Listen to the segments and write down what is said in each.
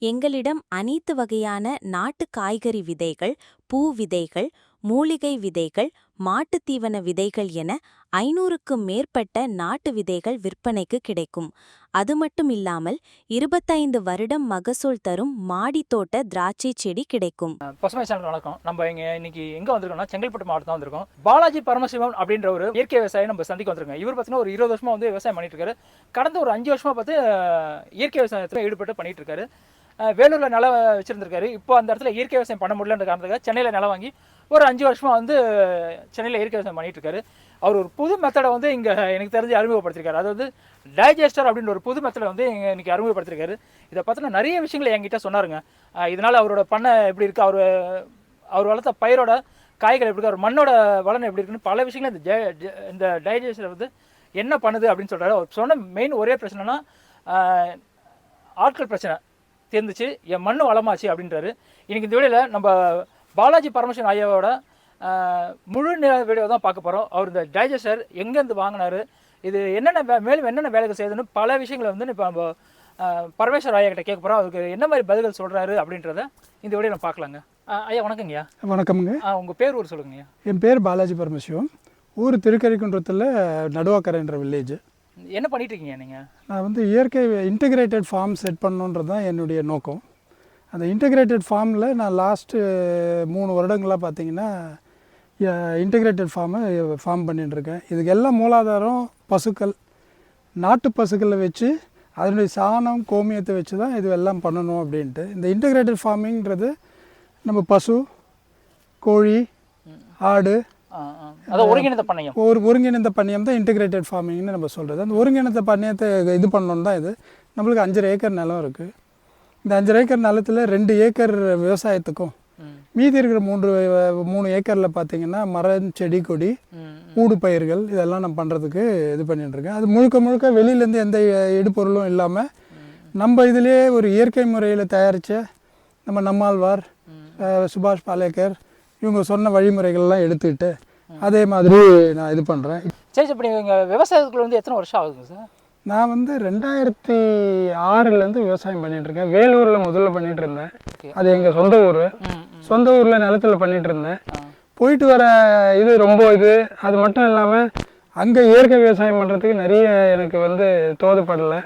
எங்களிடம் அனைத்து வகையான நாட்டு காய்கறி விதைகள் பூ விதைகள் மூலிகை விதைகள் மாட்டுத் தீவன விதைகள் என ஐநூறுக்கும் மேற்பட்ட நாட்டு விதைகள் விற்பனைக்கு கிடைக்கும். அது மட்டும் இல்லாமல் இருபத்தைந்து வருடம் மகசூல் தரும் மாடி தோட்ட திராட்சை செடி கிடைக்கும். பசுமை சேனல் வணக்கம். நம்ம இங்க இன்னைக்கு எங்க வந்திருக்கோம்னா செங்கல்பட்டு மாவட்டம் வந்திருக்கோம். பாலாஜி பரமசிவம் அப்படின்ற ஒரு இயற்கை விவசாயி நம்ம சந்திக்க வந்திருக்கோம். இவர் பார்த்தீங்கன்னா ஒரு இருபது வருஷமா வந்து விவசாயம் பண்ணிட்டு இருக்காரு. கடந்த ஒரு அஞ்சு வருஷமா பார்த்து இயற்கை விவசாயத்தில் ஈடுபட்டு பண்ணிட்டு இருக்காரு. வேலூரில் நிலம் வச்சுருந்துருக்காரு. இப்போ அந்த இடத்துல இயற்கை விவசாயம் பண்ண முடியலன்ற காரணத்துக்காக சென்னையில் நிலம் வாங்கி ஒரு அஞ்சு வருஷமாக வந்து சென்னையில் இயற்கை விவசாயம் பண்ணிட்டு இருக்காரு. அவர் ஒரு புது மெத்தடை வந்து இங்கே எனக்கு தெரிஞ்சு அறிமுகப்படுத்திருக்காரு. அதாவது டைஜஸ்டர் அப்படின்ற ஒரு புது மெத்தடை வந்து இங்க இன்னைக்கு அறிமுகப்படுத்திருக்காரு. இதை பத்தின நிறைய விஷயங்களை என்கிட்ட சொன்னாருங்க. இதனால் அவரோட பண்ணை எப்படி இருக்குது அவர் அவர் வளர்த்த பயிரோட காய்கள் எப்படி இருக்கு அவர் மண்ணோட வளம் எப்படி இருக்குன்னு பல விஷயங்கள் இந்த இந்த டைஜஸ்டர் வந்து என்ன பண்ணுது அப்படின்னு சொல்கிறாரு அவர் சொன்ன மெயின் ஒரே பிரச்சனைனா ஆட்கள் பிரச்சனை. தீர்ந்துச்சு. என் மண்ணு வளமாச்சு அப்படின்றாரு. இன்னைக்கு இந்த வீடியோவில் நம்ம பாலாஜி பரமசிவன் ஐயாவோட முழு நேர வீடியோ தான் பார்க்க போகிறோம் அவர் இந்த டைஜஸ்டர் எங்கேருந்து வாங்கினாரு இது என்னென்ன மேலும் என்னென்ன வேலைகள் செய்யுதுன்னு பல விஷயங்களை வந்து இப்போ நம்ம பரமேஸ்வர் ஐயா கிட்ட கேட்க போகிறோம் அவருக்கு என்ன மாதிரி பதில்கள் சொல்கிறாரு அப்படின்றத இந்த வீடியோ நம்ம பார்க்கலாங்க. ஐயா வணக்கங்கய்யா. வணக்கமுங்க. உங்கள் பேர் ஊர் சொல்லுங்கய்யா. என் பேர் பாலாஜி பரமசிவம் ஊர் திருக்கரிக்குன்றத்தில் நடுவாக்கரைன்ற வில்லேஜ் என்ன பண்ணிட்டு இருக்கீங்க நீங்கள் நான் வந்து இயற்கை இன்டகிரேட்டட் ஃபார்ம் செட் பண்ணணுன்றது தான் என்னுடைய நோக்கம். அந்த இன்டகிரேட்டட் ஃபார்மில் நான் லாஸ்ட்டு மூணு வருடங்களாக பார்த்தீங்கன்னா இன்டகிரேட்டட் ஃபார்மை ஃபார்ம் பண்ணிட்டுருக்கேன் இதுக்கு எல்லாம் மூலாதாரம் பசுக்கள். நாட்டு பசுக்களை வச்சு அதனுடைய சாணம் கோமியத்தை வச்சு தான் இது எல்லாம் பண்ணணும் அப்படின்ட்டு. இந்த இன்டகிரேட்டட் ஃபார்மிங்கிறது நம்ம பசு கோழி ஆடு ஒருங்கிணைந்த பண்ணையம். ஒரு ஒருங்கிணைந்த பண்ணியம் தான் இன்டிகிரேட்டட் ஃபார்மிங்னு நம்ம சொல்கிறது அந்த ஒருங்கிணைந்த பண்ணியத்தை இது பண்ணணும் தான் இது. நம்மளுக்கு அஞ்சரை ஏக்கர் நிலம் இருக்குது இந்த அஞ்சரை ஏக்கர் நிலத்தில் ரெண்டு ஏக்கர் விவசாயத்துக்கும். மீதி இருக்கிற மூன்று மூணு ஏக்கரில் பார்த்தீங்கன்னா மரம் செடி கொடி ஊடு பயிர்கள் இதெல்லாம் நான் பண்ணுறதுக்கு இது பண்ணிட்டு இருக்கேன். அது முழுக்க முழுக்க வெளியிலேருந்து எந்த இடுபொருளும் இல்லாமல் நம்ம இதிலேயே ஒரு இயற்கை முறையில் தயாரித்த நம்ம நம்மாழ்வார் சுபாஷ் பாலேக்கர் இவங்க சொன்ன வழிமுறைகள்லாம் எடுத்துக்கிட்டு அதே மாதிரி நான் இது பண்ணுறேன் சரி இப்போ நீங்கள் விவசாயத்துக்குள்ள வந்து எத்தனை வருஷம் ஆகுதுங்க சார்? நான் வந்து ரெண்டாயிரத்தி ஆறுலேருந்து விவசாயம் பண்ணிட்டு இருக்கேன். வேலூரில் முதல்ல பண்ணிட்டு இருந்தேன். அது எங்கள் சொந்த ஊர். சொந்த ஊரில் நிலத்துல பண்ணிட்டு இருந்தேன். போயிட்டு வர இது ரொம்ப இது. அது மட்டும் இல்லாமல் அங்கே இயற்கை விவசாயம் பண்ணுறதுக்கு நிறைய எனக்கு வந்து தோதுப்படலை.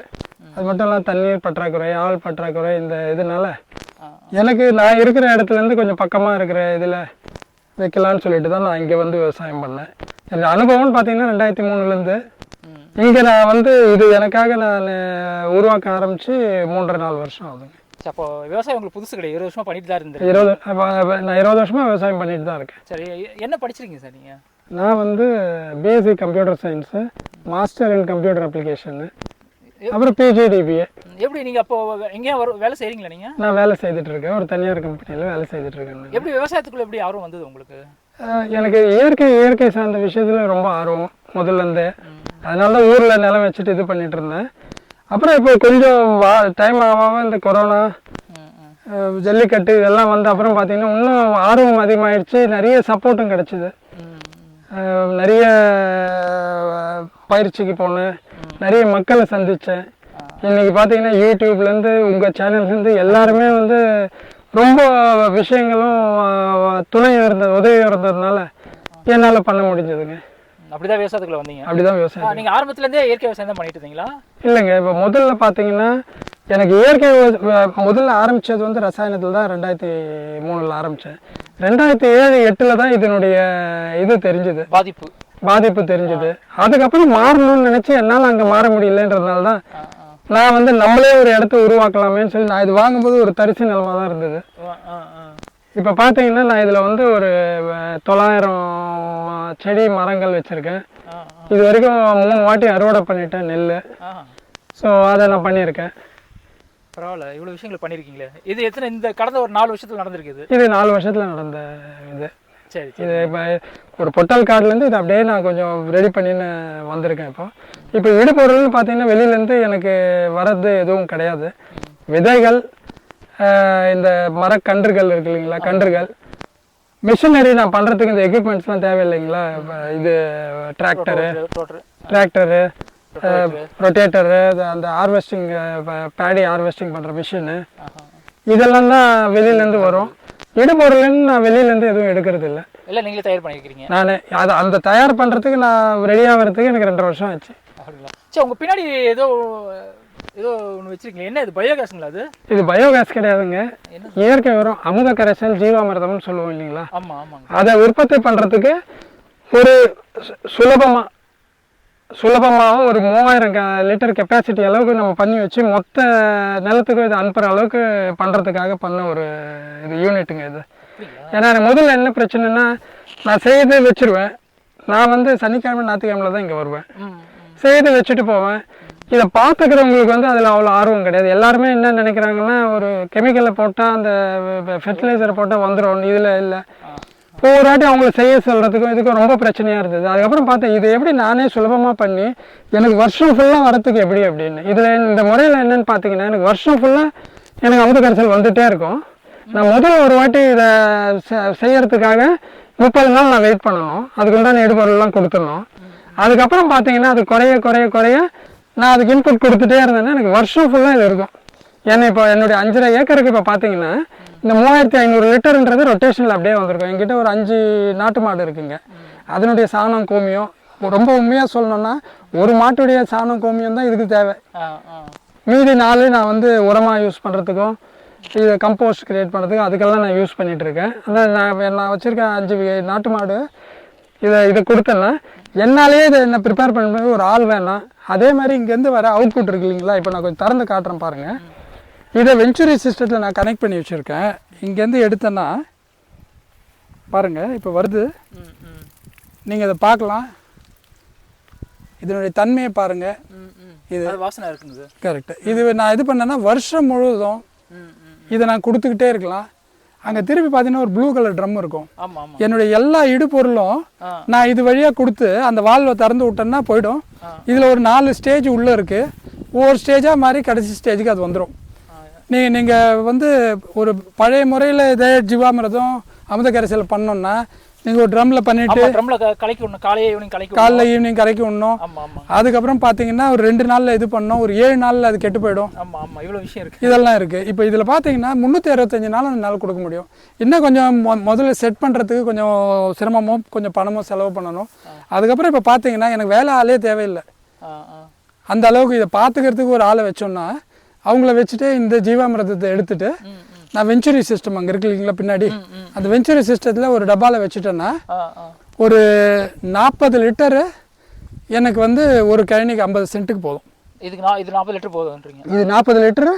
அது மட்டும் இல்லாமல் தண்ணீர் பற்றாக்குறை ஆள் பற்றாக்குறை இந்த இதனால. எனக்கு நான் இருக்கிற இடத்துலேருந்து கொஞ்சம் பக்கமாக இருக்கிற இதில் வைக்கலான்னு சொல்லிட்டு தான் நான் இங்கே வந்து விவசாயம் பண்ணேன். என்னோட அனுபவம்னு பார்த்தீங்கன்னா ரெண்டாயிரத்தி மூணுலேருந்து. இங்கே நான் வந்து இது எனக்காக நான் உருவாக்க ஆரம்பித்து மூன்றரை நாலு வருஷம் ஆகுதுங்க. அப்போ விவசாயம் உங்களுக்கு புதுசு கிடையாது. இருபது வருஷமா பண்ணிட்டு தான் இருந்தேன் இருபது நான் இருபது வருஷமாக விவசாயம் பண்ணிட்டு தான் இருக்கேன். சரி என்ன படிச்சிருக்கீங்க சார் நீங்கள் நான் வந்து BSc computer science master in computer application அப்புறம் பிஜிடிபிஏ எப்படி நீங்கள் அப்போ எங்கேயும் வரும் வேலை செய்கிறீங்களா நீங்கள் நான் வேலை செய்துட்டு இருக்கேன் ஒரு தனியார் கம்பெனியில் வேலை செய்துட்டு இருக்கேன். எப்படி விவசாயத்துக்குள்ள எப்படி ஆர்வம் வந்தது உங்களுக்கு? எனக்கு இயற்கை இயற்கை சார்ந்த விஷயத்துல ரொம்ப ஆர்வம் முதல்ல இருந்தே. அதனால தான் ஊரில் நிலம் வச்சுட்டு இது பண்ணிட்டு இருந்தேன். அப்புறம் இப்போ கொஞ்சம் வா டைம் ஆகாம இந்த கொரோனா ஜல்லிக்கட்டு இதெல்லாம் வந்து அப்புறம் பார்த்தீங்கன்னா இன்னும் ஆர்வம் அதிகமாயிடுச்சு நிறைய சப்போர்ட்டும் கிடச்சிது. நிறைய பயிற்சிக்கு போனேன். நிறைய மக்களை சந்தித்தேன் இன்னைக்கு பார்த்தீங்கன்னா யூடியூப்லேருந்து உங்கள் சேனல்லேருந்து எல்லாருமே வந்து ரொம்ப விஷயங்களும் அஹ், துணை இருந்த உதவி இருந்ததுனால என்னால் பண்ண முடிஞ்சதுங்க. அப்படிதான் விவசாயத்துக்குள்ள வந்தீங்க? அப்படிதான் விவசாயம் நீங்கள் ஆரம்பத்துலேருந்தே இயற்கை விவசாயம் தான் பண்ணிட்டு இருந்தீங்களா? இல்லைங்க இப்போ முதல்ல பார்த்தீங்கன்னா எனக்கு இயற்கை முதல்ல ஆரம்பித்தது வந்து ரசாயனத்தில் தான் ரெண்டாயிரத்தி மூணில் ஆரம்பித்தேன் ரெண்டாயிரத்தி ஏழு எட்டில் தான் இதனுடைய இது தெரிஞ்சுது. பாதிப்பு. பாதிப்பு தெரிஞ்சது. அதுக்கப்புறம் மாறணும்னு நினைச்சு என்னால் அங்கே மாற முடியலன்றதுனால தான் நான் வந்து நம்மளே ஒரு இடத்த உருவாக்கலாமேன்னு சொல்லி நான் இது வாங்கும்போது ஒரு தரிசு நிலமா தான் இருந்தது. இப்போ பார்த்தீங்கன்னா நான் இதில் வந்து ஒரு தொள்ளாயிரம் செடி மரங்கள் வச்சுருக்கேன். இது வரைக்கும் மூணு வாட்டி அறுவடை பண்ணிட்டேன் நெல் ஸோ அதை நான் பண்ணியிருக்கேன். பரவாயில்ல இவ்வளோ விஷயங்கள் பண்ணியிருக்கீங்களே இது எத்தனை இந்த கடந்த ஒரு நாலு வருஷத்துல நடந்திருக்குது இது? நாலு வருஷத்தில் நடந்த இது. சரி இது இப்போ ஒரு பொட்டல் கார்டுலேருந்து இது அப்படியே நான் கொஞ்சம் ரெடி பண்ணின்னு வந்திருக்கேன் இப்போ. இப்போ இடுபொருள்னு பார்த்தீங்கன்னா வெளியிலேருந்து எனக்கு வர்றது எதுவும் கிடையாது. விதைகள் இந்த மரக்கன்றுகள் இருக்கு இல்லைங்களா கன்றுகள். மிஷினரி நான் பண்ணுறதுக்கு இந்த எக்யூப்மெண்ட்ஸ்லாம் தேவையில்லைங்களா? இது டிராக்டரு டிராக்டரு ரொட்டேட்டரு அந்த ஹார்வெஸ்டிங் பேடி ஹார்வெஸ்டிங் பண்ணுற மிஷினு இதெல்லாம் தான் வெளியிலேருந்து வரும். இடுபொருள்னு நான் வெளியிலேருந்து எதுவும் எடுக்கிறது இல்லை எல்லாம் நீங்களே தயார் பண்ணியிருக்கிறீங்க நான் அதை அந்த தயார் பண்ணுறதுக்கு நான் ரெடி ஆகிறதுக்கு எனக்கு ரெண்டரை வருஷம் ஆச்சு. சரி உங்க பின்னாடி ஏதோ ஏதோ ஒன்று வச்சிருக்கீங்க என்ன இது பயோகேஸுங்களா அது? இது பயோகேஸ் கிடையாதுங்க. இயற்கை உரம் அமுத கரைசல் ஜீவாமிர்தம்னு சொல்லுவோம் இல்லைங்களா? ஆமா ஆமாங்க. அதை உற்பத்தி பண்ணுறதுக்கு ஒரு சு- சுலபமா சுலபமாக ஒரு மூவாயிரம் லிட்டர் கெப்பாசிட்டி அளவுக்கு நம்ம பண்ணி வச்சு மொத்த நிலத்துக்கு இது அனுப்புகிற அளவுக்கு பண்ணுறதுக்காக பண்ண ஒரு இது யூனிட்டுங்க இது. ஏன்னா முதல்ல என்ன பிரச்சனைனா நான் செய்து வச்சிருவேன். நான் வந்து சனிக்கிழமை ஞாயிற்றுக்கிழமையில தான் இங்கே வருவேன். செய்து வச்சுட்டு போவேன். இதை பார்த்துக்கிறவங்களுக்கு வந்து அதில் அவ்வளோ ஆர்வம் கிடையாது. எல்லாருமே என்ன நினைக்கிறாங்கன்னா ஒரு கெமிக்கலை போட்டால் அந்த ஃபெர்டிலைசரை போட்டால் வந்துடும் இதில் இல்லை. ஒவ்வொரு வாட்டி அவங்கள செய்ய சொல்கிறதுக்கும் இதுக்கும் ரொம்ப பிரச்சனையாக இருந்தது. அதுக்கப்புறம் பார்த்தேன் இது எப்படி நானே சுலபமாக பண்ணி எனக்கு வருஷம் ஃபுல்லாக வரத்துக்கு எப்படி அப்படின்னு. இதில் இந்த முறையில் என்னன்னு பார்த்தீங்கன்னா எனக்கு வருஷம் ஃபுல்லாக எனக்கு அமுத கரைசல் வந்துகிட்டே இருக்கும். நான் முதல் ஒரு வாட்டி இதை செ- செய்யறதுக்காக முப்பது நாள் நான் வெயிட் பண்ணணும். அதுக்கு உண்டான எடுபொருள்லாம் கொடுத்துடணும். அதுக்கப்புறம் பார்த்தீங்கன்னா அது குறைய குறைய குறைய நான் அதுக்கு இன்புட் கொடுத்துட்டே இருந்தேன்னா எனக்கு வருஷம் ஃபுல்லாக இது இருக்கும். ஏன்னா இப்போ என்னுடைய அஞ்சரை ஏக்கருக்கு இப்போ பார்த்தீங்கன்னா இந்த மூவாயிரத்தி ஐநூறு லிட்டருன்றது ரொட்டேஷனில் அப்படியே வந்திருக்கும். என்கிட்ட ஒரு அஞ்சு நாட்டு மாடு இருக்குங்க. அதனுடைய சாணம் கோமியம். ரொம்ப உண்மையாக சொல்லணும்னா ஒரு மாட்டுடைய சாணம் கோமியம் தான் இதுக்கு தேவை. மீதி நாலு நான் வந்து உரமாக யூஸ் பண்ணுறதுக்கும் இது கம்போஸ்ட் கிரியேட் பண்ணுறதுக்கும் அதுக்கெல்லாம் நான் யூஸ் பண்ணிட்டு இருக்கேன். அதான் நான் நான் வச்சுருக்கேன் அஞ்சு நாட்டு மாடு. இதை இதை கொடுத்தேன்னா என்னாலேயே இதை என்ன ப்ரிப்பேர் பண்ணுறது ஒரு ஆள் வேணாம். அதே மாதிரி இங்கேருந்து வர அவுட்புட் இருக்கு இல்லைங்களா? இப்போ நான் கொஞ்சம் திறந்து காட்டுறேன் பாருங்கள் இதை வெஞ்சுரி சிஸ்டத்தில் நான் கனெக்ட் பண்ணி வச்சுருக்கேன். இங்கேருந்து எடுத்தேன்னா பாருங்கள் இப்போ வருது. நீங்கள் இதை பார்க்கலாம். இதனுடைய தன்மையை பாருங்கள் இது- வாசனை இருக்குங்க இது கரெக்ட் இது நான் இது பண்ணேன்னா வருஷம் முழுவதும் இதை நான் கொடுத்துக்கிட்டே இருக்கலாம். அங்கே திருப்பி பார்த்தீங்கன்னா ஒரு ப்ளூ கலர் ட்ரம் இருக்கும். என்னுடைய எல்லா இடுபொருளும் நான் இது வழியாக கொடுத்து அந்த வால்வை திறந்து விட்டேன்னா போயிடும். இதில் ஒரு நாலு ஸ்டேஜ் உள்ளே இருக்குது ஒவ்வொரு ஸ்டேஜாக மாதிரி கடைசி ஸ்டேஜுக்கு அது வந்துடும் ஆ நீ நீங்கள் வந்து ஒரு பழைய முறையில் இதே ஜீவாமிரதம் அமுத கரைசல் பண்ணோன்னா நீங்கள் ஒரு ட்ரம்மில் பண்ணிவிட்டு ஆமா ட்ரம்ல கலக்கி விடணும் காலையே ஈவினிங் கலக்கி காலைல ஈவினிங் கரைக்கி விடணும் அதுக்கப்புறம் பார்த்தீங்கன்னா ஒரு ரெண்டு நாளில் இது பண்ணோம் ஒரு ஏழு நாளில் அது கெட்டு போயிடும். ஆமா ஆமா. இவ்வளவு விஷயம் இருக்கு. இதெல்லாம் இருக்குது இப்போ இதில் பார்த்தீங்கன்னா முந்நூற்றி அறுபத்தஞ்சு நாள் அந்த நாள் கொடுக்க முடியும். இன்னும் கொஞ்சம் முதல்ல செட் பண்ணுறதுக்கு கொஞ்சம் சிரமமோ கொஞ்சம் பணமோ செலவு பண்ணணும். அதுக்கப்புறம் இப்போ பார்த்தீங்கன்னா எனக்கு வேலை ஆளே தேவையில்லை. அந்த அளவுக்கு இதை பார்த்துக்கிறதுக்கு ஒரு ஆளை வச்சோம்னா அவங்கள வச்சுட்டு இந்த ஜீவாமிரதத்தை எடுத்துட்டு நான் வெஞ்சுரி சிஸ்டம் அங்கே இருக்கு இல்லைங்களா பின்னாடி. அந்த வெஞ்சுரி சிஸ்டத்தில் ஒரு டப்பாவில் வச்சுட்டேன்னா ஒரு நாற்பது லிட்டரு எனக்கு வந்து ஒரு கழனிக்கு ஐம்பது சென்ட்டுக்கு போதும். இதுக்கு நான் இது நாற்பது லிட்டர் போதுன்றீங்க இது நாற்பது லிட்டரு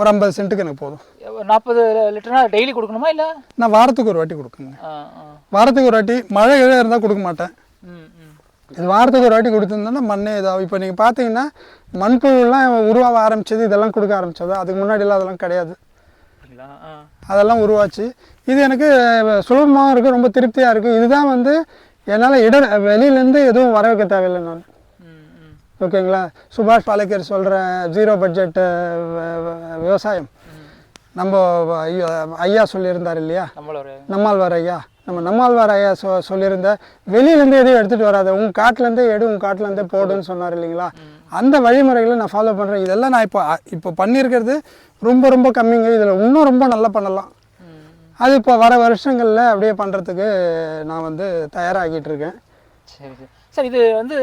ஒரு ஐம்பது சென்ட்டுக்கு எனக்கு போதும். நாற்பது லிட்டர்னா டெய்லி கொடுக்கணுமா இல்லை? நான் வாரத்துக்கு ஒரு வாட்டி ஆ வாரத்துக்கு ஒரு வாட்டி மழை கிழ இருந்தால் கொடுக்க மாட்டேன். இது வாரத்துக்கு ஒரு வாட்டி கொடுத்துருந்தோன்னா மண்ணே இதாகும் இப்போ நீங்கள் பார்த்தீங்கன்னா மண்புழுலாம் உருவாக ஆரம்பிச்சது இதெல்லாம் கொடுக்க ஆரம்பிச்சது. அதுக்கு முன்னாடிலாம் அதெல்லாம் கிடையாது. அதெல்லாம் உருவாச்சு. இது எனக்கு சுலபமாக இருக்குது ரொம்ப திருப்தியாக இருக்குது இதுதான் வந்து என்னால் இட வெளியிலேருந்து எதுவும் வர வைக்க தேவையில்லை நான். ஓகேங்களா? சுபாஷ் பாலேக்கர் சொல்கிற ஜீரோ பட்ஜெட் விவசாயம். நம்ம ஐயா ஐயா சொல்லியிருந்தார் இல்லையா? நம்மாழ்வார் ஐயா. நம்ம நம்மாழ்வார் ஐயா சொ சொல்லியிருந்த வெளியிலேருந்து எதையும் எடுத்துகிட்டு வராத உங்கள் காட்டிலேருந்தே எடு உங்கள் காட்டிலேருந்தே போடுன்னு சொன்னார் இல்லைங்களா? அந்த வழிமுறைகளை நான் ஃபாலோ பண்ணுறேன் இதெல்லாம் நான் இப்போ இப்போ பண்ணியிருக்கிறது ரொம்ப ரொம்ப கம்மிங்க. இதில் இன்னும் ரொம்ப நல்லா பண்ணலாம். அது இப்போ வர வருஷங்களில் அப்படியே பண்ணுறதுக்கு நான் வந்து தயாராகிட்டு இருக்கேன் சரி. சரி இது வந்து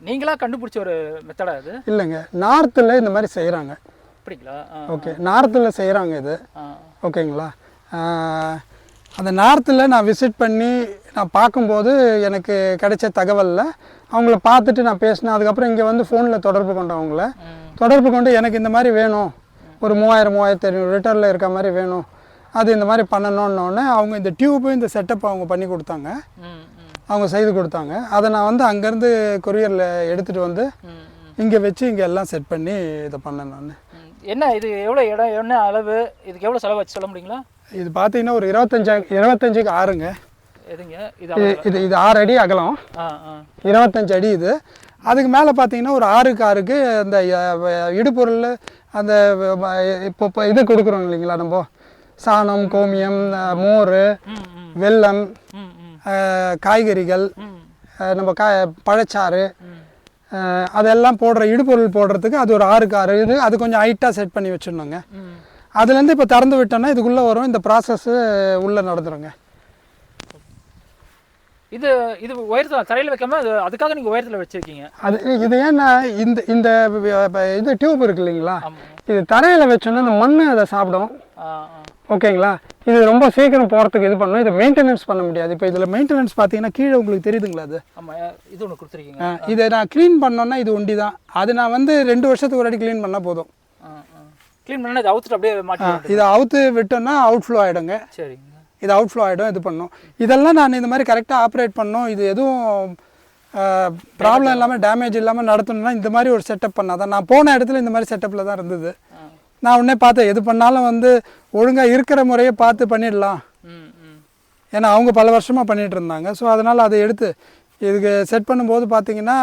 நீங்களா கண்டுபிடிச்ச ஒரு மெத்தடா இது இல்லைங்க. நார்த்தில் இந்த மாதிரி செய்கிறாங்க அப்படிங்களா? ஓகே நார்த்தில் செய்கிறாங்க இது. ஓகேங்களா? அந்த நார்த்தில் நான் விசிட் பண்ணி நான் பார்க்கும்போது எனக்கு கிடைச்ச தகவலில் அவங்கள பார்த்துட்டு நான் பேசினேன். அதுக்கப்புறம் இங்கே வந்து ஃபோனில் தொடர்பு கொண்டேன் அவங்கள. தொடர்பு கொண்டு எனக்கு இந்த மாதிரி வேணும். ஒரு மூவாயிரம் மூவாயிரத்தி ஐநூறு லிட்டரில் இருக்க மாதிரி வேணும். அது இந்த மாதிரி பண்ணணுன்னொடனே அவங்க இந்த டியூப்பு இந்த செட்டப் அவங்க பண்ணி கொடுத்தாங்க. அவங்க செய்து கொடுத்தாங்க. அதை நான் வந்து அங்கேருந்து கொரியரில் எடுத்துகிட்டு வந்து இங்கே வச்சு இங்கே எல்லாம் செட் பண்ணி இதை பண்ணேன் நான். என்ன இது எவ்வளோ இடம் என்ன அளவு? இதுக்கு எவ்வளோ செலவு வச்சு சொல்ல முடியுங்களா? இது பார்த்தீங்கன்னா ஒரு இருபத்தஞ்சா இருபத்தஞ்சுக்கு ஆறுங்க. எதுங்க? இது இது இது ஆறு அடி அகலம். இருபத்தஞ்சு அடி இது. அதுக்கு மேலே பார்த்தீங்கன்னா ஒரு ஆறுக்கு ஆறுக்கு அந்த இடுபொருள் அந்த இப்போ இப்போ இது கொடுக்குறோம் இல்லைங்களா நம்ம? சாணம் கோமியம் மோர் வெல்லம் காய்கறிகள் நம்ம கா பழச்சாறு அதெல்லாம் போடுற இடுபொருள் போடுறதுக்கு அது ஒரு ஆறுக்கு ஆறு. இது அது கொஞ்சம் ஹைட்டாக செட் பண்ணி வச்சிடணுங்க. அதுலேருந்து இப்போ திறந்து விட்டோன்னா இதுக்குள்ளே வரும். இந்த ப்ராசஸ்ஸு உள்ளே நடந்துருங்க. இது இது உயரத்தில் தரையில் வைக்காம அது அதுக்காக நீங்கள் உயரத்தில் வச்சிருக்கீங்க. அது இது ஏன்னா இந்த இந்த இது டியூப் இருக்கு இல்லைங்களா? இது தரையில் வச்சோன்னா இந்த மண் அதை சாப்பிடும். ஓகேங்களா? இது ரொம்ப சீக்கிரம் போகிறதுக்கு இது பண்ணும் இதை மெயின்டெனன்ஸ் பண்ண முடியாது. இப்போ இதில் மெயின்டெனன்ஸ் பார்த்தீங்கன்னா கீழே உங்களுக்கு தெரியுதுங்களா அது? ஆமாம் இது ஒன்று கொடுத்துருக்கீங்க. இதை நான் க்ளீன் பண்ணோன்னா இது ஒண்டி தான் அது நான் வந்து ரெண்டு வருஷத்துக்கு ஒரு வாட்டி க்ளீன் பண்ணால் போதும். க்ளீன் பண்ணால் இது அவுத்துட்டு அப்படியே மாட்டி இதை அவுத்து விட்டோன்னா அவுட் ஃப்ளோ ஆகிடுங்க சரிங்க. இது அவுட் ஃப்ளோ ஆகிடும் இது பண்ணும். இதெல்லாம் நான் இந்த மாதிரி கரெக்டாக ஆப்ரேட் பண்ணோம் இது எதுவும் ப்ராப்ளம் இல்லாமல் டேமேஜ் இல்லாமல் நடத்தணும்னா இந்த மாதிரி ஒரு செட்டப் பண்ணாதான். நான் போன இடத்துல இந்த மாதிரி செட்டப்பில் தான் இருந்தது. நான் உடனே பார்த்தேன். எது பண்ணாலும் வந்து ஒழுங்காக இருக்கிற முறையை பார்த்து பண்ணிடலாம். ஏன்னா அவங்க பல வருஷமாக பண்ணிகிட்டு இருந்தாங்க. ஸோ அதனால் அதை எடுத்து இதுக்கு செட் பண்ணும்போது பார்த்தீங்கன்னா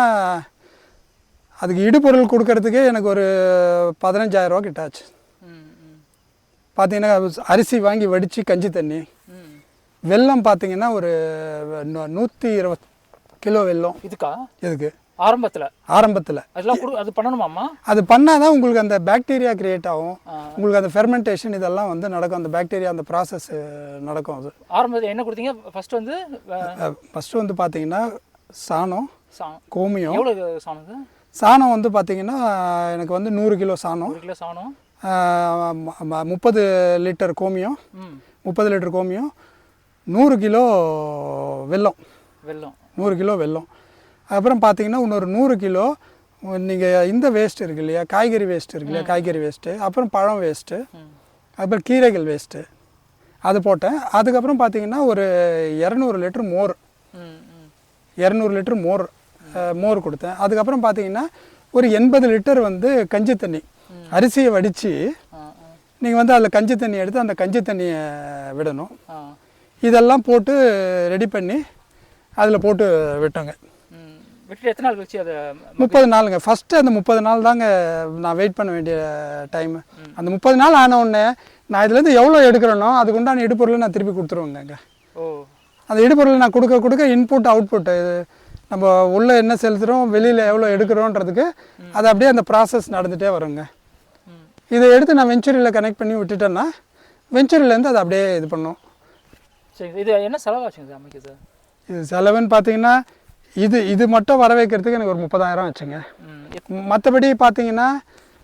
அதுக்கு இடுபொருள் கொடுக்கறதுக்கே எனக்கு ஒரு பதினஞ்சாயிரரூவா கிட்ட ஆச்சு ம் ம். பார்த்தீங்கன்னா அரிசி வாங்கி வடித்து கஞ்சி தண்ணி. ம். வெல்லம் பார்த்தீங்கன்னா ஒரு நூற்றி இருபது கிலோ வெல்லம். இதுக்கா? இதுக்கு ஆரம்பத்தில். ஆரம்பத்தில். அதெல்லாம் கொடு அது பண்ணணுமாம்மா? அது பண்ணால் தான் உங்களுக்கு அந்த பாக்டீரியா கிரியேட் ஆகும். உங்களுக்கு அந்த ஃபெர்மெண்டேஷன் இதெல்லாம் வந்து நடக்கும். அந்த பாக்டீரியா அந்த ப்ராசஸ் நடக்கும் அது. ஆரம்பத்தில் என்ன கொடுத்தீங்க? ஃபர்ஸ்ட் வந்து ஃபஸ்ட்டு வந்து பார்த்தீங்கன்னா சாணம் சாணம் கோமியம். எவ்வளோ சாணம் சாணம் வந்து பார்த்தீங்கன்னா எனக்கு வந்து நூறு கிலோ சாணம். கிலோ சாணம். முப்பது லிட்டர் கோமியம். முப்பது லிட்டர் கோமியம். நூறு கிலோ வெல்லம். வெல்லம். நூறு கிலோ வெல்லம். அப்புறம் பார்த்தீங்கன்னா இன்னொரு நூறு கிலோ நீங்கள் இந்த வேஸ்ட் இருக்கு இல்லையா? காய்கறி வேஸ்ட் இருக்கு இல்லையா? காய்கறி வேஸ்ட்டு அப்புறம் பழம் வேஸ்ட்டு அப்புறம் கீரைகள் வேஸ்ட்டு அது போட்டேன். அதுக்கப்புறம் பார்த்தீங்கன்னா ஒரு இரநூறு லிட்டர் மோர். இரநூறு லிட்டர் மோர் மோர் கொடுத்தேன். அதுக்கப்புறம் பார்த்தீங்கன்னா ஒரு எண்பது லிட்டர் வந்து கஞ்சி தண்ணி. அரிசியை வடித்து நீங்கள் வந்து அதில் கஞ்சி தண்ணி எடுத்து அந்த கஞ்சி தண்ணியை விடணும். இதெல்லாம் போட்டு ரெடி பண்ணி அதில் போட்டு விட்டோங்க. விட்டுட்டு எத்தனை நாள் கழிச்சு அதை முப்பது நாளுங்க. ஃபஸ்ட்டு அந்த முப்பது நாள் தாங்க நான் வெயிட் பண்ண வேண்டிய டைமு அந்த முப்பது நாள் ஆன உடனே நான் இதுலேருந்து எவ்வளோ எடுக்கிறேனோ அதுக்கு உண்டான இடுபொருளை நான் திருப்பி கொடுத்துருவேங்க ஓ. அந்த இடுபொருளை நான் கொடுக்க கொடுக்க இன்புட் அவுட்புட் இது நம்ம உள்ளே என்ன செலுத்துகிறோம் வெளியில் எவ்வளோ எடுக்கிறோன்றதுக்கு அது அப்படியே அந்த ப்ராசஸ் நடந்துகிட்டே வருங்க. இதை எடுத்து நான் வெஞ்சுரியில் கனெக்ட் பண்ணி விட்டுட்டேன்னா வெஞ்சுரியிலேருந்து அதை அப்படியே இது பண்ணும். சரி இது என்ன செலவாச்சுங்க இது அமைக்கிறது இது செலவுன்னு பார்த்தீங்கன்னா இது இது மட்டும் வர வைக்கிறதுக்கு எனக்கு ஒரு முப்பதாயிரம் எப்- மற்றபடி பார்த்தீங்கன்னா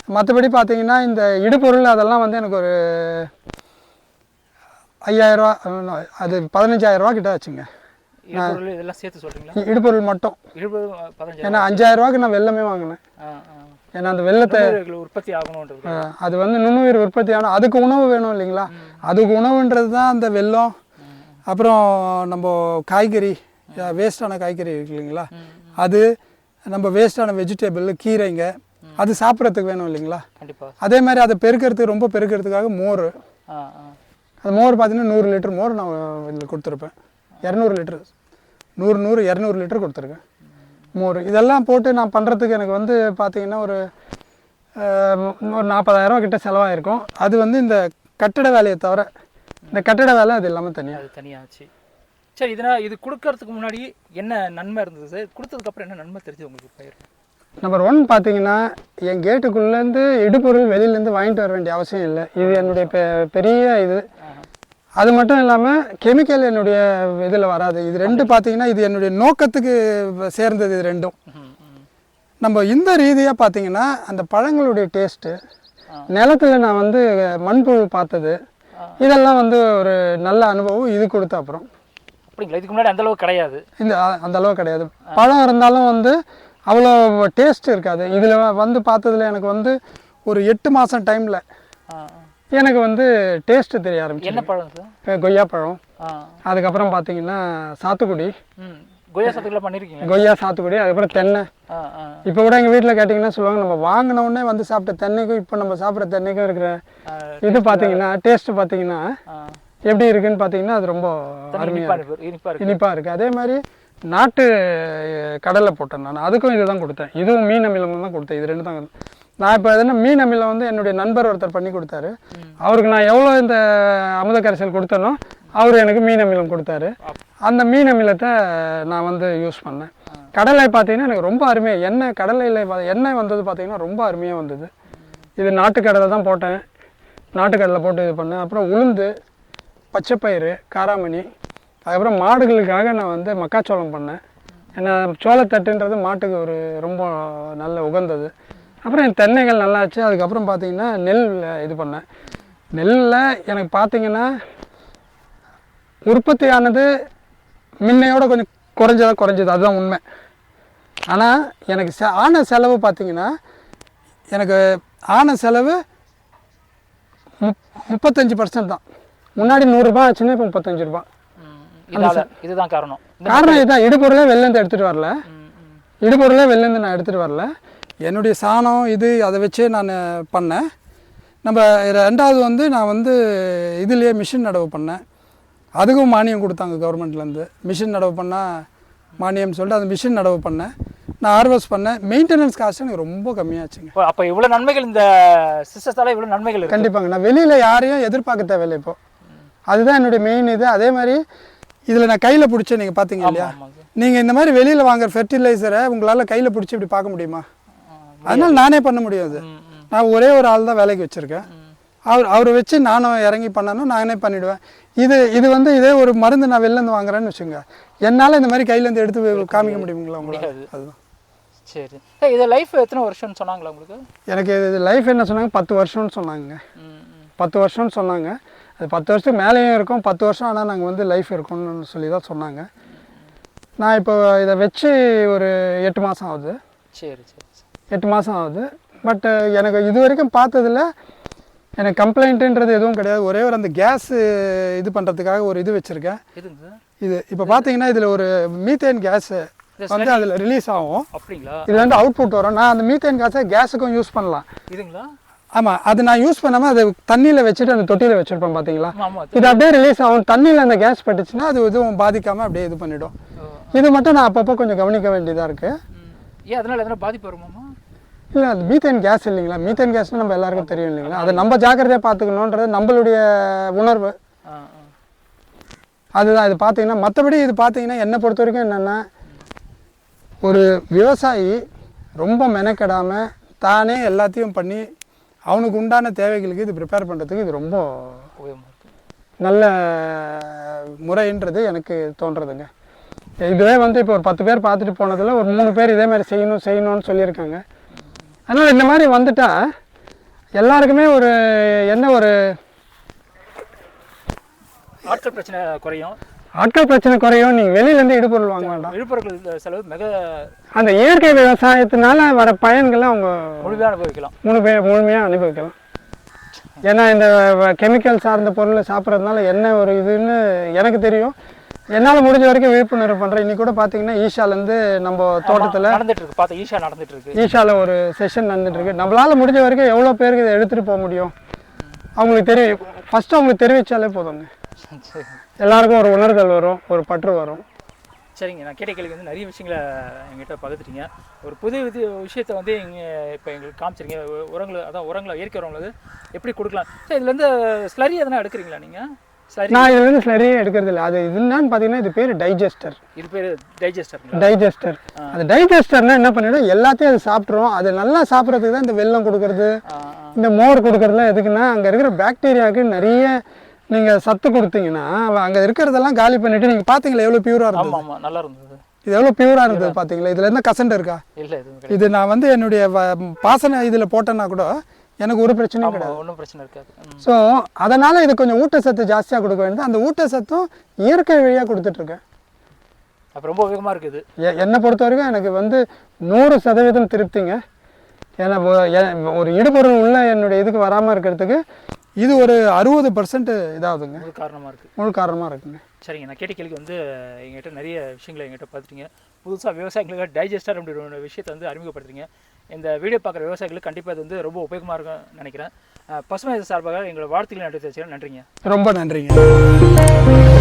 மற்றபடி பார்த்தீங்கன்னா இந்த இடுபொருள் அதெல்லாம் வந்து எனக்கு ஒரு ஐயாயிரரூவா அது பதினஞ்சாயிரரூவா கிட்ட ஆச்சுங்க இடுபொருள் இதெல்லாம் சேர்த்து சொல்கிறீங்களா இடுபொருள் மட்டும். ஏன்னா அஞ்சாயிரரூவாக்கு நான் வெள்ளமே வாங்கினேன். ஏன்னா அந்த வெள்ளத்தை உற்பத்தி அஹ், அது வந்து நுண்ணுயிர் உற்பத்தி ஆகணும். அதுக்கு உணவு வேணும் இல்லைங்களா? அதுக்கு உணவுன்றது தான் அந்த வெல்லம் அப்புறம் நம்ம காய்கறி. வேஸ்டான காய்கறி இருக்கு இல்லைங்களா? அது நம்ம வேஸ்டான வெஜிடபிள் கீரைங்க அது சாப்பிட்றதுக்கு வேணும் இல்லைங்களா? அதே மாதிரி அதை பெருக்கிறதுக்கு ரொம்ப பெருக்கிறதுக்காக மோர். அந்த மோர் பார்த்தீங்கன்னா நூறு லிட்டர் மோர் நான் இதில் கொடுத்துருப்பேன். இரநூறு லிட்டர். நூறு நூறு இரநூறு லிட்டர் கொடுத்துருக்கேன். மோர். இதெல்லாம் போட்டு நான் பண்ணுறதுக்கு எனக்கு வந்து பார்த்தீங்கன்னா ஒரு நாற்பதாயிரரூவா கிட்ட செலவாயிருக்கும். அது வந்து இந்த கட்டட வேலையை தவிர இந்த கட்டட வேலை அது இல்லாமல் தனியாக அது தனியாச்சு சரி இதனால் இது கொடுக்கறதுக்கு முன்னாடி என்ன நன்மை இருந்தது சார்? கொடுத்ததுக்கு அப்புறம் என்ன நன்மை தெரிஞ்சது உங்களுக்கு பயிர் நம்பர் ஒன் பார்த்தீங்கன்னா என் கேட்டுக்குள்ளேருந்து இடுபொருள் வெளியிலேருந்து வாங்கிட்டு வர வேண்டிய அவசியம் இல்லை. இது என்னுடைய பெ- பெரிய இது. அது மட்டும் இல்லாமல் கெமிக்கல் என்னுடைய இதில் வராது. இது ரெண்டு பார்த்தீங்கன்னா இது என்னுடைய நோக்கத்துக்கு சேர்ந்தது இது ரெண்டும். நம்ம இந்த ரீதியாக பார்த்தீங்கன்னா அந்த பழங்களுடைய டேஸ்ட்டு நிலத்துல நான் வந்து மண்புழு பார்த்தது. இதெல்லாம் வந்து ஒரு நல்ல அனுபவம். இது கொடுத்த அப்புறம். அப்படிங்களா? இதுக்கு முன்னாடி அந்த அளவுக்கு கிடையாது. இந்த அந்த கிடையாது. பழம் இருந்தாலும் வந்து அவ்வளோ டேஸ்ட் இருக்காது. இதில் வந்து பார்த்ததுல எனக்கு வந்து ஒரு எட்டு மாதம் டைமில். எனக்கு வந்து டேஸ்ட்டு தெரிய ஆரம்பிச்சு என்ன பழம் கொய்யா பழம். அதுக்கப்புறம் பார்த்தீங்கன்னா சாத்துக்குடி. கொய்யா சத்துக்கெல்லாம் பண்ணியிருக்கீங்க கொய்யா சாத்துக்குடி அதுக்கப்புறம் தென்னை. இப்போ கூட எங்கள் வீட்டில் கேட்டிங்கன்னா சொல்லுவாங்க நம்ம வாங்கின உடனே வந்து சாப்பிட்ட தென்னைக்கும் இப்போ நம்ம சாப்பிட்ற தென்னைக்கும் இருக்கிற இது பார்த்தீங்கன்னா டேஸ்ட் பார்த்தீங்கன்னா எப்படி இருக்குன்னு பார்த்தீங்கன்னா அது ரொம்ப அருமையாக இருக்கு. இனிப்பா இருக்கு. இனிப்பாக இருக்குது அதே மாதிரி நாட்டு கடலை போட்டேன் நான். அதுக்கும் இதுதான் கொடுத்தேன். இதுவும் மீன் அமிலம் தான் கொடுத்தேன். இது ரெண்டு தான் நான் இப்போ எதுனா மீன் அமிலம் வந்து என்னுடைய நண்பர் ஒருத்தர் பண்ணி கொடுத்தாரு. அவருக்கு நான் எவ்வளோ இந்த அமுத கரைசல் கொடுத்தனோ அவர் எனக்கு மீன் அமிலம் கொடுத்தாரு. அந்த மீன் அமிலத்தை நான் வந்து யூஸ் பண்ணேன். கடலை பார்த்தீங்கன்னா எனக்கு ரொம்ப அருமையாக எண்ணெய் கடலையில் எண்ணெய் வந்தது பார்த்தீங்கன்னா ரொம்ப அருமையாக வந்தது. இது நாட்டு கடலை தான் போட்டேன். நாட்டுக்கடலை போட்டு இது பண்ணேன். அப்புறம் உளுந்து பச்சைப்பயிறு காராமணி அதுக்கப்புறம் மாடுகளுக்காக நான் வந்து மக்காச்சோளம் பண்ணேன். ஏன்னா சோளத்தட்டுன்றது மாட்டுக்கு ஒரு ரொம்ப நல்ல உகந்தது. அப்புறம் என் தென்னைகள் நல்லாச்சு. அதுக்கப்புறம் பார்த்தீங்கன்னா நெல் இது பண்ணேன். நெல்லில் எனக்கு பார்த்தீங்கன்னா உற்பத்தியானது முன்னையோட கொஞ்சம் குறைஞ்சதா குறைஞ்சது. அதுதான் உண்மை. ஆனால் எனக்கு செ ஆன செலவு பார்த்தீங்கன்னா எனக்கு ஆன செலவு முப் முப்பத்தஞ்சு பர்சன்ட் தான். முன்னாடி நூறுரூபா ஆச்சுன்னா இப்போ முப்பத்தஞ்சு ரூபா இதுதான் காரணம். காரணம் இதுதான். இடுபொருளே வெளிலேருந்து எடுத்துகிட்டு வரல. இடுபொருளே வெளிலேருந்து நான் எடுத்துகிட்டு வரல. என்னுடைய சாணம் இது அதை வச்சே நான் பண்ணேன். நம்ம ரெண்டாவது வந்து நான் வந்து இதுலேயே மிஷின் நடவு பண்ணேன். அதுக்கும் மானியம் கொடுத்தாங்க கவர்மெண்ட்லேருந்து மிஷின் நடவு பண்ணால் மானியம்னு சொல்லிட்டு அந்த மிஷின் நடவு பண்ணேன். நான் ஹார்வெஸ்ட் பண்ணேன். மெயின்டெனன்ஸ் காஸ்ட் எனக்கு ரொம்ப கம்மியாச்சுங்க. அப்ப இவ்வளவு நன்மைகள் இந்த சிஸ்டத்தால இவ்வளவு நன்மைகள் கண்டிப்பாங்க. நான் வெளியில் யாரையும் எதிர்பார்க்க தேவையில்லை இப்போ. அதுதான் என்னுடைய மெயின் இது. அதே மாதிரி இதில் நான் கையில் பிடிச்சேன் நீங்கள் பார்த்தீங்க இல்லையா? நீங்கள் இந்த மாதிரி வெளியில் வாங்குற ஃபெர்டிலைசரை உங்களால் கையில் பிடிச்சி இப்படி பார்க்க முடியுமா? அதனால நானே பண்ண முடியும் அது. ம், ம், நான் ஒரே ஒரு ஆள் தான் வேலைக்கு வச்சுருக்கேன். அவர் அவரை வச்சு நானும் இறங்கி பண்ணணும் நானே பண்ணிவிடுவேன் இது இது வந்து இதே ஒரு மருந்து நான் வெளிலேருந்து வாங்குறேன்னு வச்சுங்க என்னால் இந்த மாதிரி கையிலேருந்து எடுத்து காமிக்க முடியுங்களா உங்களுக்கு முடியாது. அதுதான். சரி. இது லைஃப் எத்தனை வருஷம்னு சொன்னாங்களா உங்களுக்கு? எனக்கு இது லைஃப் என்ன சொன்னாங்க? பத்து வருஷம்னு சொன்னாங்க. பத்து வருஷம்னு சொன்னாங்க. அது பத்து வருஷத்துக்கு மேலேயும் இருக்கும் பத்து வருஷம் ஆனால் நாங்கள் வந்து லைஃப் இருக்கும்னு சொல்லி தான் சொன்னாங்க. நான் இப்போ இதை வச்சு ஒரு எட்டு மாதம் ஆகுது. சரி சரி. எட்டு மாதம் ஆகுது. பட் எனக்கு இது வரைக்கும் பார்த்ததில் எனக்கு கம்ப்ளைண்ட்டுன்றது எதுவும் கிடையாது. ஒரே ஒரு அந்த கேஸ் இது பண்ணுறதுக்காக ஒரு இது வச்சுருக்கேன். இது இப்போ பார்த்தீங்கன்னா இதில் ஒரு மீத்தேன் கேஸு வந்து அதில் ரிலீஸ் ஆகும். அப்படிங்களா? இதுல இருந்து அவுட்புட் வரும். நான் அந்த மீத்தேன் கேஸை கேஸுக்கும் யூஸ் பண்ணலாம். இதுங்களா? ஆமாம் அது நான் யூஸ் பண்ணாமல் அது தண்ணியில் வச்சுட்டு அந்த தொட்டியில் வச்சுருப்பேன் பார்த்தீங்களா இது அப்படியே ரிலீஸ் ஆகும். தண்ணியில் அந்த கேஸ் பட்டுச்சுன்னா அது எதுவும் பாதிக்காமல் அப்படியே இது பண்ணிடும். ஓ, இது மட்டும் நான் அப்பப்போ கொஞ்சம் கவனிக்க வேண்டியதாக இருக்குது. ஏன் அதனால எதனா பாதிப்பு வருமாமா இல்லை அது மீத்தேன் கேஸ் இல்லைங்களா? மீத்தேன் கேஸ்னு நம்ம எல்லாருக்கும் தெரியும் இல்லைங்களா? அதை நம்ம ஜாக்கிரதையாக பார்த்துக்கணுன்றது நம்மளுடைய உணர்வு. அதுதான் இது பார்த்தீங்கன்னா மற்றபடி இது பார்த்தீங்கன்னா என்னை பொறுத்த வரைக்கும் என்னென்னா ஒரு விவசாயி ரொம்ப மெனக்கெடாமல் தானே எல்லாத்தையும் பண்ணி அவனுக்கு உண்டான தேவைகளுக்கு இது ப்ரிப்பேர் பண்ணுறதுக்கு இது ரொம்ப நல்ல முறைன்றது எனக்கு தோன்றதுங்க. இதுவே வந்து இப்போ ஒரு பத்து பேர் பார்த்துட்டு போனதில் ஒரு மூணு பேர் இதே மாதிரி செய்யணும் செய்யணும்னு சொல்லியிருக்காங்க. அதனால் இந்த மாதிரி வந்துட்டால் எல்லாருக்குமே ஒரு என்ன ஒரு ஆட்கள் பிரச்சனை குறையும். ஆட்கள் பிரச்சனை குறையும். நீங்கள் வெளியிலேருந்து இடுபொருள் வாங்க வேண்டாம் விழுப்புரங்கள் செலவு மிக அந்த இயற்கை விவசாயத்தினால வர பயன்களை அவங்க முழுமையாக அனுபவிக்கலாம். முழு முழுமையாக அனுபவிக்கலாம். ஏன்னா இந்த கெமிக்கல் சார்ந்த பொருளை சாப்பிட்றதுனால என்ன ஒரு இதுன்னு எனக்கு தெரியும். என்னால் முடிஞ்ச வரைக்கும் விழிப்புணர்வு பண்ணுறேன் இன்னைக்கு கூட பார்த்தீங்கன்னா ஈஷாலேருந்து நம்ம தோட்டத்தில் நடந்துட்டு இருக்கு பார்த்த ஈஷா நடந்துட்டு இருக்கு ஈஷாவில் ஒரு செஷன் நடந்துட்டு இருக்கு நம்மளால் முடிஞ்ச வரைக்கும் எவ்வளோ பேருக்கு இதை எடுத்துகிட்டு போக முடியும்? அவங்களுக்கு தெரியும். ஃபஸ்ட்டு அவங்களுக்கு தெரிவித்தாலே போதுங்க சரி. எல்லாருக்கும் ஒரு உணர்தல் வரும் ஒரு பற்று வரும். சரிங்க. நான் கேட்ட கேள்விக்கு வந்து நிறைய விஷயங்களை எங்கிட்ட பகிர்ந்துட்டீங்க. ஒரு புது விதி விஷயத்தை வந்து இங்கே இப்போ எங்களுக்கு காமிச்சிருங்க உரங்களை அதான் உரங்களை இயற்கை உரங்களை எப்படி கொடுக்கலாம்? சரி இதுலேருந்து ஸ்லரி எதனா எடுக்கிறீங்களா நீங்கள் நான் இதுல இருந்து ஸ்லரியே எடுக்கிறது இல்லை. அது இது என்னன்னு பார்த்தீங்கன்னா இது பேர் டைஜஸ்டர் இது பேர் டைஜஸ்டருங்களா டைஜஸ்டர் அந்த டைஜஸ்டர்னா என்ன பண்ணிடும்? எல்லாத்தையும் அது சாப்பிட்ரும் அது நல்லா சாப்பிட்றதுக்கு தான் இந்த வெல்லம் கொடுக்கறது. இந்த மோர் கொடுக்கறதுலாம் எதுக்குன்னா அங்கே இருக்கிற பாக்டீரியாவுக்கு நிறைய நீங்கள் சத்து கொடுத்தீங்கன்னா அங்கே இருக்கிறதெல்லாம் காலி பண்ணிட்டு நீங்கள் பார்த்தீங்களா எவ்வளோ பியூராக இருந்தது? ஆமாம் நல்லா இருந்தது. இது எவ்வளோ பியூராக இருந்தது பார்த்தீங்களா இதில் என்ன கசண்டு இருக்கா? இல்லை இது நான் வந்து என்னுடைய பாசன இதில் போட்டேன்னா கூட எனக்கு ஒரு பிரச்சனையும் கிடையாது. ஒன்றும் பிரச்சனை இருக்காது. ஸோ அதனால் இது கொஞ்சம் ஊட்டச்சத்து ஜாஸ்தியாக கொடுக்க வேண்டியது. அந்த ஊட்டச்சத்தும் இயற்கை வழியாக கொடுத்துட்ருக்கேன் அப்போ ரொம்ப உபயோகமாக இருக்குது. என்னை பொறுத்த வரைக்கும் எனக்கு வந்து நூறு சதவீதம் திருப்திங்க. ஏன்னா ஒரு இடுபொருள் உள்ள என்னுடைய இதுக்கு வராமல் இருக்கிறதுக்கு இது ஒரு அறுபது பர்சன்ட் இதாகுதுங்க. இது காரணமாக இருக்குது முழு காரணமாக இருக்குங்க. சரிங்க நான் கேட்ட கேள்விக்கு வந்து எங்கிட்ட நிறைய விஷயங்களை எங்கிட்ட பார்த்துட்டீங்க. புதுசாக விவசாயிகளுக்கு டைஜஸ்டர் அப்படின்ற ஒரு விஷயத்தை வந்து அறிமுகப்படுத்துறீங்க. இந்த வீடியோ பார்க்குற விவசாயிகளுக்கு கண்டிப்பாக இது வந்து ரொம்ப உபயோகமாக இருக்கும்னு நினைக்கிறேன். பசுமை சார்பாக எங்களோட வாழ்த்துக்களை நன்றி தெரிவிச்சுக்கிறேன் நன்றிங்க. ரொம்ப நன்றிங்க.